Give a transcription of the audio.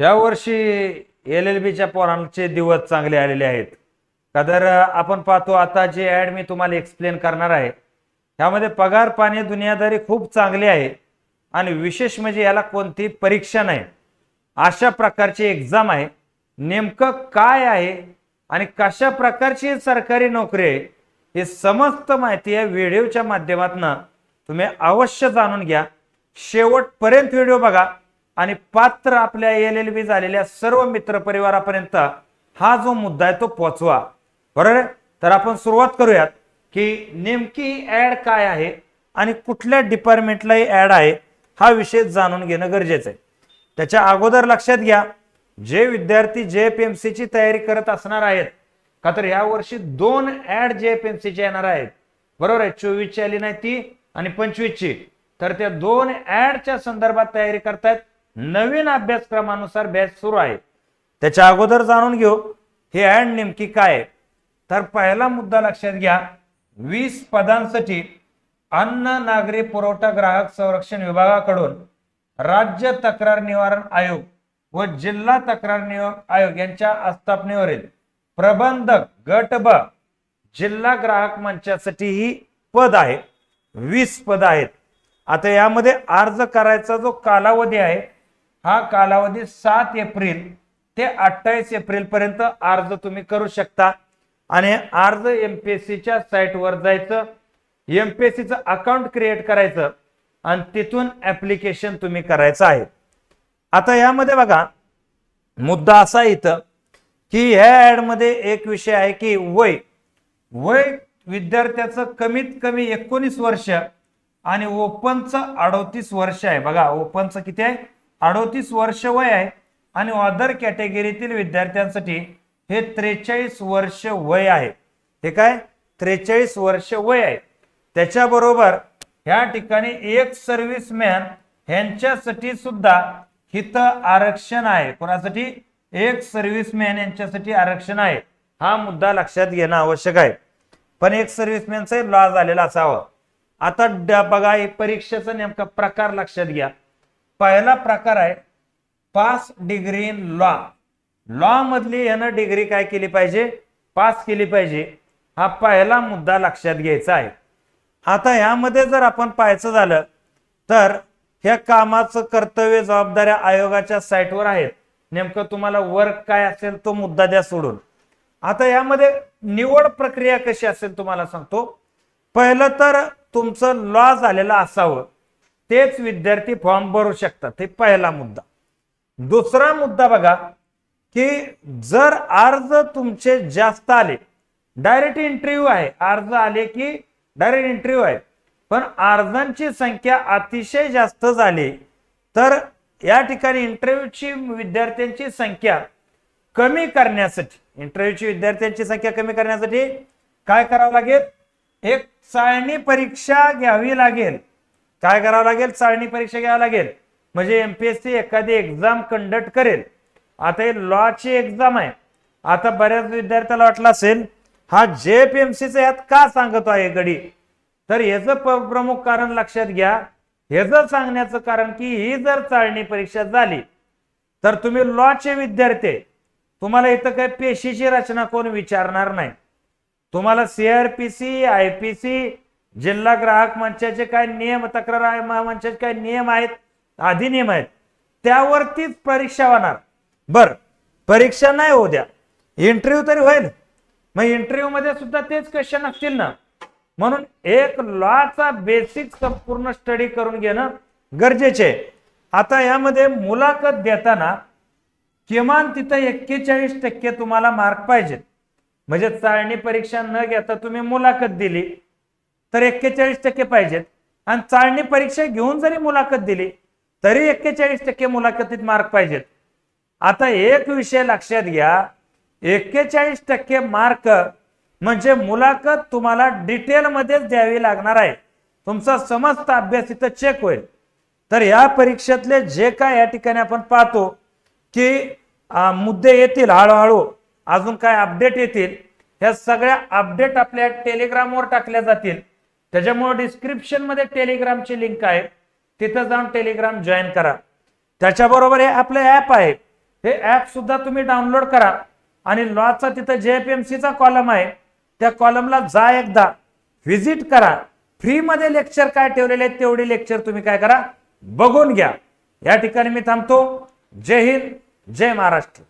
यावर्षी L L बीच्या पोरांचे दिवस चांगले आलेले आहेत. का तर आपण पाहतो आता जे ॲड मी तुम्हाला एक्सप्लेन करणार आहे ह्यामध्ये पगार पाणी दुनियादारी खूप चांगली आहे आणि विशेष म्हणजे याला कोणती परीक्षा नाही. अशा प्रकारची एक्झाम आहे. नेमकं काय आहे आणि कशा प्रकारची सरकारी नोकरी आहे हे समस्त माहिती या व्हिडिओच्या माध्यमातून तुम्ही अवश्य जाणून घ्या. शेवटपर्यंत व्हिडिओ बघा. आणि पात्र आपल्या एल एल बी झालेल्या सर्व मित्रपरिवारापर्यंत हा जो मुद्दा आहे तो पोचवा बरोबर आहे? तर आपण सुरुवात करूयात की नेमकी ऍड काय आहे आणि कुठल्या डिपार्टमेंटला ही ऍड आहे हा विषय जाणून घेणं गरजेचं आहे. त्याच्या अगोदर लक्षात घ्या जे विद्यार्थी जे पी एम ची तयारी करत असणार आहेत का तर या वर्षी दोन ऍड जे पी एम चे येणार आहेत. बरोबर आहे? चोवीसची आली नाही ती आणि पंचवीसची. तर त्या दोन ऍडच्या संदर्भात तयारी करतायत. नवीन अभ्यासक्रमानुसार बॅच सुरू आहे. त्याच्या अगोदर जाणून घेऊ हे ऍड नेमकी काय? आहे तर पहिला मुद्दा लक्षात घ्या वीस पदांसाठी अन्न नागरी पुरवठा ग्राहक संरक्षण विभागाकडून राज्य तक्रार निवारण आयोग व जिल्हा तक्रार निवारण आयोग यांच्या आस्थापनेवरील प्रबंधक गट ब जिल्हा ग्राहक मंचासाठी ही पद आहे. वीस पद आहेत. आता यामध्ये अर्ज करायचा जो कालावधी आहे हा कालावधी सात एप्रिल ते अठ्ठावीस एप्रिल पर्यंत अर्ज तुम्ही करू शकता. आणि अर्ज एमपीएससीच्या साईटवर जायचं एमपीएससीचं अकाउंट क्रिएट करायचं आणि तिथून ऍप्लिकेशन तुम्ही करायचं आहे. आता यामध्ये बघा मुद्दा असा इथं की ह्या ऍडमध्ये एक विषय आहे की वय. वय विद्यार्थ्याचं कमीत कमी एकोणीस वर्ष आणि ओपनचं अडोतीस वर्ष आहे. बघा ओपनचं किती आहे? अडोतीस वर्ष वय आहे आणि अदर कॅटेगरीतील विद्यार्थ्यांसाठी हे त्रेचाळीस वर्ष वय आहे. हे काय? त्रेचाळीस वर्ष वय आहे. त्याच्याबरोबर ह्या ठिकाणी एक सर्व्हिसमॅन ह्यांच्यासाठी सुद्धा हिथं आरक्षण आहे. कोणासाठी? एक सर्व्हिसमॅन यांच्यासाठी आरक्षण आहे. हा मुद्दा लक्षात घेणं आवश्यक आहे. पण एक सर्व्हिसमॅनचा लॉ झालेला असावं. आता बघा हे परीक्षेचा नेमका प्रकार लक्षात घ्या. पहिला प्रकार आहे pass degree in law. Law मधली यानं डिग्री काय केली पाहिजे? पास केली पाहिजे. हा पहिला मुद्दा लक्षात घ्यायचा आहे. आता यामध्ये जर आपण पाहायचं झालं तर ह्या कामाचं कर्तव्य जबाबदाऱ्या आयोगाच्या साईटवर आहेत. नेमकं तुम्हाला वर्क काय असेल तो मुद्दा द्या सोडून. आता यामध्ये निवड प्रक्रिया कशी असेल तुम्हाला सांगतो. पहिलं तर तुमचं लॉ झालेलं असावं. तेच विद्यार्थी फॉर्म भरू शकतात. हे पहिला मुद्दा. दुसरा मुद्दा बघा की जर अर्ज तुमचे जास्त आले डायरेक्ट इंटरव्ह्यू आहे. अर्ज आले की डायरेक्ट इंटरव्ह्यू आहे. पण अर्जांची संख्या अतिशय जास्त झाली तर या ठिकाणी इंटरव्ह्यूची विद्यार्थ्यांची संख्या कमी करण्यासाठी इंटरव्ह्यूची विद्यार्थ्यांची संख्या कमी करण्यासाठी काय करावं लागेल? एक चाळणी परीक्षा घ्यावी लागेल. काय करावं लागेल? चाळणी परीक्षा घ्यावी लागेल. म्हणजे एमपीएससी एखादी एक्झाम कंडक्ट करेल. आता हे लॉची एक्झाम आहे. आता बऱ्याच विद्यार्थ्याला वाटलं असेल हा जे पी एम सीचा यात का सांगतो आहे गडी? तर याचं प्रमुख कारण लक्षात घ्या. ह्याचं सांगण्याचं कारण की ही जर चाळणी परीक्षा झाली तर तुम्ही लॉचे विद्यार्थी. तुम्हाला इथं काही पेशीची रचना कोण विचारणार नाही. तुम्हाला सीआरपीसी सी जिल्हा ग्राहक मंचाचे काय नियम तक्रार मंचाचे काय नियम आहेत अधिनियम आहेत त्यावरतीच परीक्षा होणार. बर परीक्षा नाही होऊ द्या. इंटरव्ह्यू तरी होईल. मग इंटरव्ह्यू मध्ये सुद्धा तेच क्वेश्चन असतील ना. म्हणून एक लॉचा बेसिक संपूर्ण स्टडी करून घेणं गरजेचे आहे. आता यामध्ये मुलाखत देताना किमान तिथं एक्केचाळीस टक्के तुम्हाला मार्क पाहिजेत. म्हणजे चाळणी परीक्षा न घेता तुम्ही मुलाखत दिली. तर एक्केचाळीस टक्के पाहिजेत. आणि चाळणी परीक्षा घेऊन जरी मुलाखत दिली तरी एक्केचाळीस टक्के मुलाखतीत मार्क पाहिजेत. आता एक विषय लक्षात घ्या. एक्केचाळीस टक्के मार्क म्हणजे मुलाखत तुम्हाला डिटेलमध्येच द्यावी लागणार आहे. तुमचा समस्त अभ्यास इथं चेक होईल. तर या परीक्षेतले जे काय या ठिकाणी आपण पाहतो की मुद्दे येतील हळूहळू. अजून काय अपडेट येतील? ह्या सगळ्या अपडेट आपल्या टेलिग्रामवर टाकल्या जातील. त्याच्यामुळे डिस्क्रिप्शनमध्ये टेलिग्रामची लिंक आहे. तिथं जाऊन टेलिग्राम जॉईन करा. त्याच्याबरोबर हे आपलं ऍप आहे. हे ॲप सुद्धा तुम्ही डाउनलोड करा. आणि लॉचा तिथं जे एफ एम सीचा कॉलम आहे. त्या कॉलमला जा एकदा. व्हिजिट करा. फ्रीमध्ये लेक्चर काय ठेवलेले आहेत तेवढे लेक्चर तुम्ही काय करा. बघून घ्या. या ठिकाणी मी थांबतो. जय हिंद. जय महाराष्ट्र.